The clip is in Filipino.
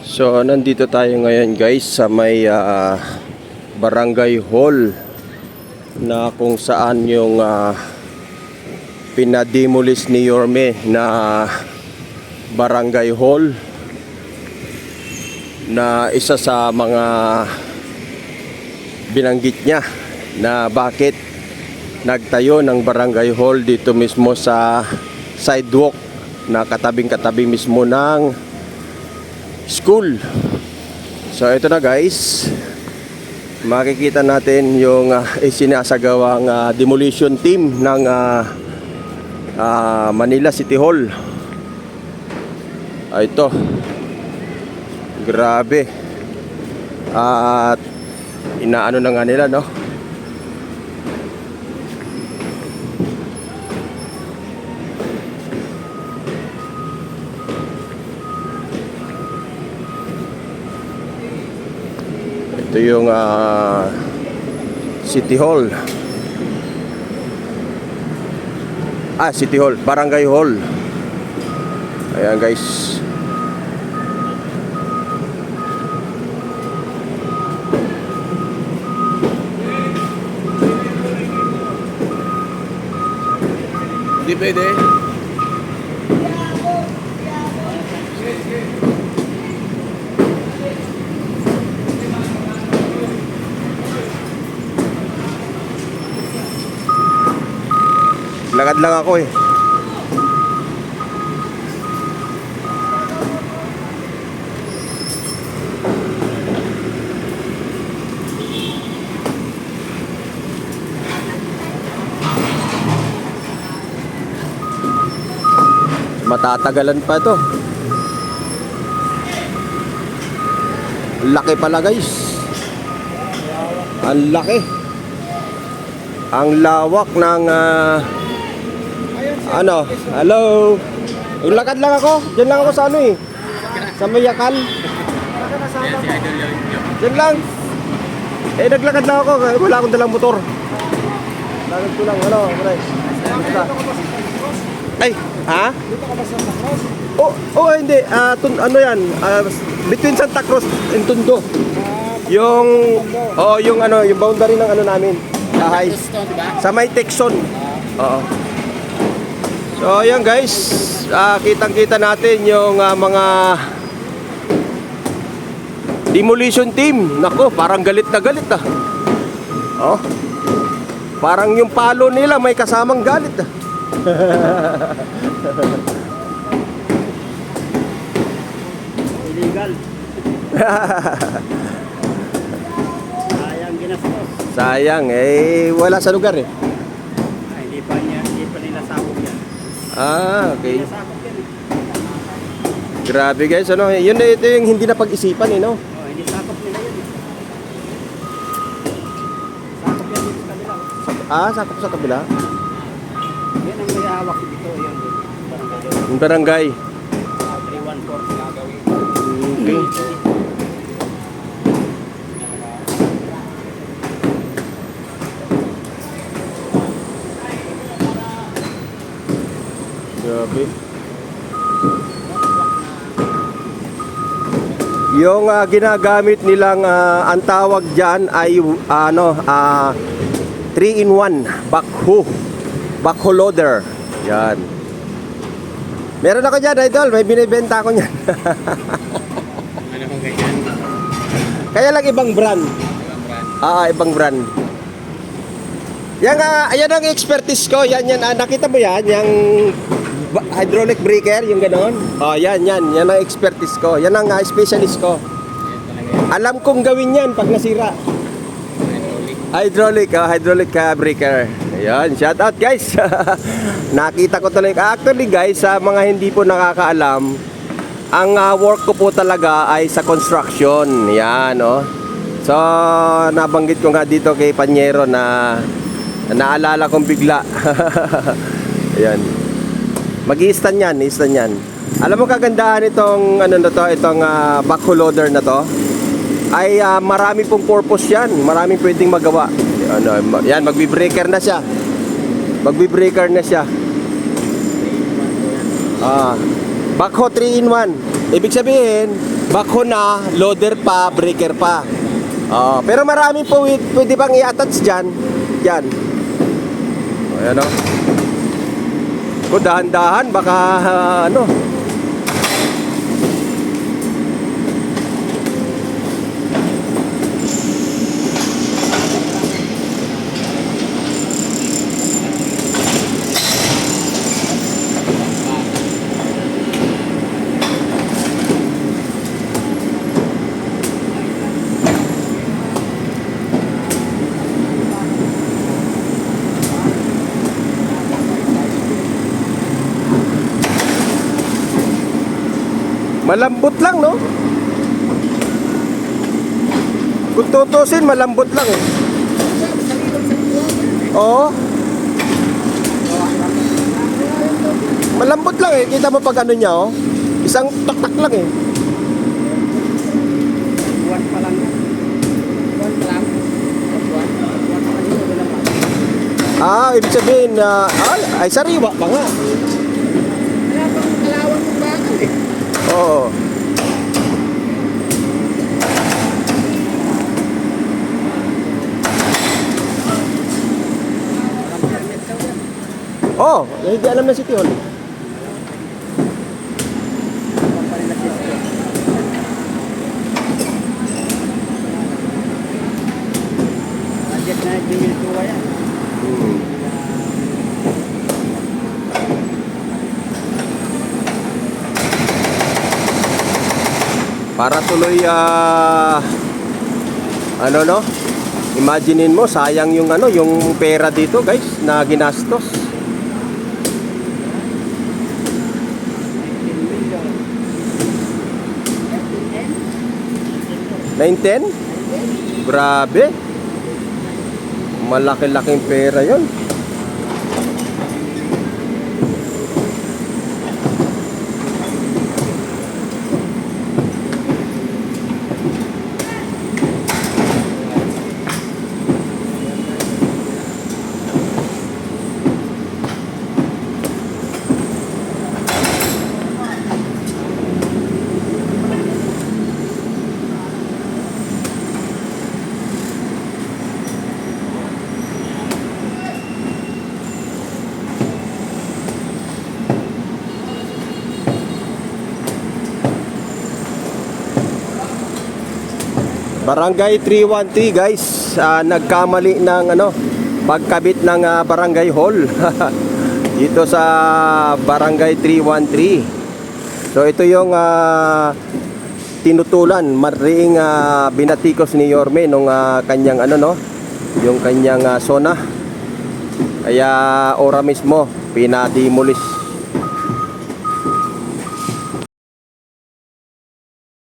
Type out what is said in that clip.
So, nandito tayo ngayon guys sa may ah, barangay hall na kung saan yung ah, pinadimulis ni Yorme na barangay hall na isa sa mga binanggit niya na bakit nagtayo ng barangay hall dito mismo sa sidewalk na katabing-katabi mismo ng school. So ito na guys. Makikita natin yung uh, isinasagawang ah, demolition team ng ah, ah, Manila City Hall. Ah, ito. Grabe. At inaano na nga nila no. Ito yung ah, City Hall. Ah, City Hall, Barangay Hall. Ayan guys. Hindi pwede. Lakad lang ako eh. Matatagalan pa to. Laki pala guys. Ang laki. Ang lawak ng ah, ano? Hello. Ulakad lang ako. Diyan lang ako sa ano eh. Sa Mayakal. Diyan lang. Eh naglakad lang ako. Wala akong dalang motor. Lakad ko lang. Hello. Kamusta? Ay, ha? Dito ka ba sa Cross? Oh, oh hindi. Ah, tun- ano 'yan? Ah, between Santa Cruz and Tondo. Yung oh, yung ano, yung boundary ng ano namin. Di ba? Sa may Texon. Oo. So, ayan guys. Ah, kitang-kita natin yung ah, mga demolition team. Nako, parang galit na galit ah. Oh. Parang yung palo nila may kasamang galit ah. Illegal. Sayang ginastos. Sayang eh wala sa lugar eh. Ay, hindi pa niya, hindi pa nila sakop yan. Ah, okay. Eh. Grabe guys, ano, yun na ito yung hindi na pag-isipan eh, no? Oh, hindi sakop nila yan. eh. Sakop yan dito sa kanila. oh. Ah, sakop sa kabila. Yan ang may hawak dito. Yan. Barangay daw. Yung barangay. Ah, 314 gagawin. Okay. Grabe. Yung ah, ginagamit nilang ah, ang tawag diyan ay ano ah 3 in 1 backhoe. Backhoe loader. Yan. Meron ako dyan, idol. May binibenta ako niyan. Ano kung ganyan? Kaya lang ibang brand. Ah, ibang brand. Yan nga, ayan ang expertise ko. Yan, yan. Ah, nakita mo yan? Yung hydraulic breaker, yung ganon. Oh, yan, yan. Yan ang expertise ko. Yan ang ah, specialist ko. Alam kong gawin yan pag nasira. Hydraulic. Ah, hydraulic ah, breaker. Ayan, shout out guys. Nakita ko talaga. Actually guys, sa mga hindi po nakakaalam, ang ah, work ko po talaga ay sa construction. Yan, oh. So, nabanggit ko nga dito kay Panyero na naalala kong bigla. Ayan. Mag-i-stand yan, i-stand yan. Alam mo kagandahan itong ano na to, itong ah, backhoe loader na to ay ah, marami pong purpose yan. Maraming pwedeng magawa. Ano, yan, magbi-breaker na siya. Magbi-breaker na siya. Ah, backhoe 3 in 1. Ibig sabihin, backhoe na, loader pa, breaker pa. Oo, pero marami po pwede bang i-attach dyan. Dyan. Ayan o. Kung dahan-dahan, baka ano. Malambot lang, no? Kung tutusin, malambot lang eh. Oo. Malambot lang eh. Kita mo pag ano niya, oh. Isang tak-tak lang eh. Buwan pa lang yan. Buwan pa lang. Ah, ibig sabihin na, ay, ay, sariwa pa nga. Wala pang kalawang ng bakal eh. Oo. Walang permit daw yan. Oh, hindi alam na City Hall. Budget na nagdimiltuwa yan. Hmm. Para tuloy ah ano no? Imaginein mo sayang yung ano, yung pera dito, guys, na ginastos. 910? Grabe. Malaki-laking pera 'yon. Barangay 313 guys, Ah, nagkamali ng ano, pagkabit ng ah, barangay hall. Dito sa Barangay 313. So ito yung ah, tinutulan, mariing ah, binatikos ni Yorme nung ah, kanyang ano no, yung kanyang ah, zona. Kaya ora mismo pinadimulis